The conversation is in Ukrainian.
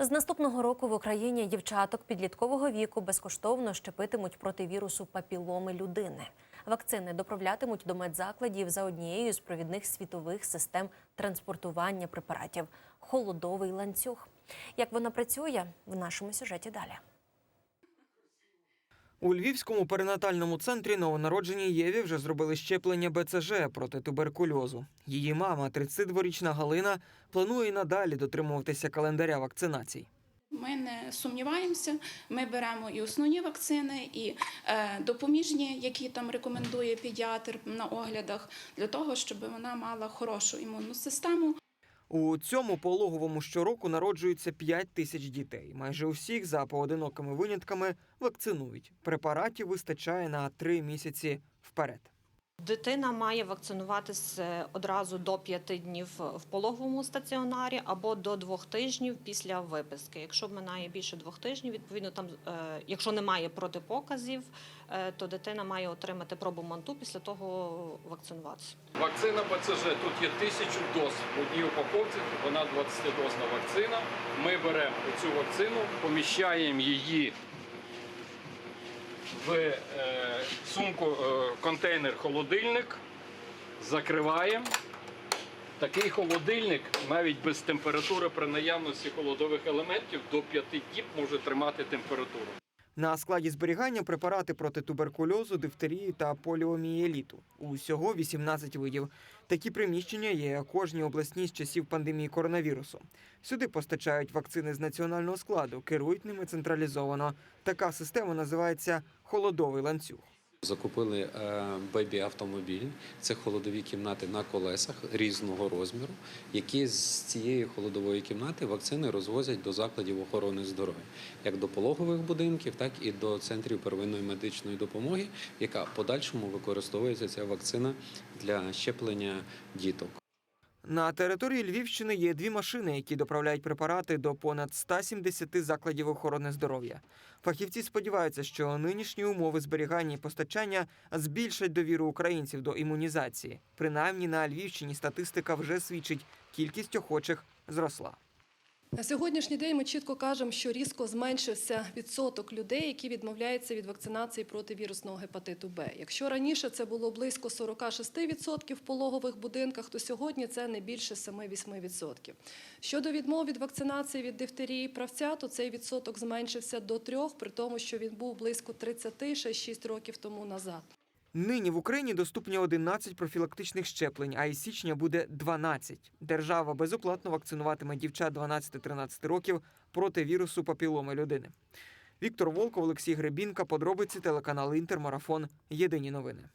З наступного року в Україні дівчаток підліткового віку безкоштовно щепитимуть проти вірусу папіломи людини. Вакцини доправлятимуть до медзакладів за однією з провідних світових систем транспортування препаратів холодовий ланцюг. Як вона працює в нашому сюжеті далі. У Львівському перинатальному центрі новонародженій Єві вже зробили щеплення БЦЖ проти туберкульозу. Її мама, 32-річна Галина, планує надалі дотримуватися календаря вакцинацій. Ми не сумніваємося. Ми беремо і основні вакцини, і е, допоміжні, які там рекомендує педіатр на оглядах, для того, щоб вона мала хорошу імунну систему. У цьому пологовому щороку народжується 5 тисяч дітей. Майже усіх за поодинокими винятками вакцинують. Препаратів вистачає на 3 місяці вперед. Дитина має вакцинуватися одразу до 5 днів в пологовому стаціонарі або до 2 тижнів після виписки. Якщо минає більше двох тижнів, відповідно там, е, якщо немає протипоказів, е, то дитина має отримати пробу манту після того вакцинуватися. Вакцина БЦЖ тут є тисячу доз в одній упаковці, вона 20-дозна вакцина. Ми беремо цю вакцину, поміщаємо її в е, сумку, е, контейнер холодильник, закриваємо. Такий холодильник навіть без температури при наявності холодових елементів до 5 діб може тримати температуру. На складі зберігання препарати проти туберкульозу, дифтерії та поліомієліту. Усього 18 видів. Такі приміщення є кожній обласній з часів пандемії коронавірусу. Сюди постачають вакцини з національного складу, керують ними централізовано. Така система називається холодовий ланцюг. Закупили е, бебі-автомобіль. Це холодові кімнати на колесах різного розміру, які з цієї холодової кімнати вакцини розвозять до закладів охорони здоров'я, як до пологових будинків, так і до центрів первинної медичної допомоги, яка в подальшому використовується ця вакцина для щеплення діток. На території Львівщини є дві машини, які доправляють препарати до понад 170 закладів охорони здоров'я. Фахівці сподіваються, що нинішні умови зберігання і постачання збільшать довіру українців до імунізації. Принаймні на Львівщині статистика вже свідчить, кількість охочих зросла. На сьогоднішній день ми чітко кажемо, що різко зменшився відсоток людей, які відмовляються від вакцинації проти вірусного гепатиту Б. Якщо раніше це було близько 46% в пологових будинках, то сьогодні це не більше 7-8%. Щодо відмов від вакцинації від дифтерії правця, то цей відсоток зменшився до 3%, при тому, що він був близько 30 ще 6 років тому назад. Нині в Україні доступні 11 профілактичних щеплень, а із січня буде 12. Держава безоплатно вакцинуватиме дівчат 12-13 років проти вірусу папіломи людини. Віктор Волков, Олексій Гребінка, подробиці телеканал Інтермарафон. Єдині новини.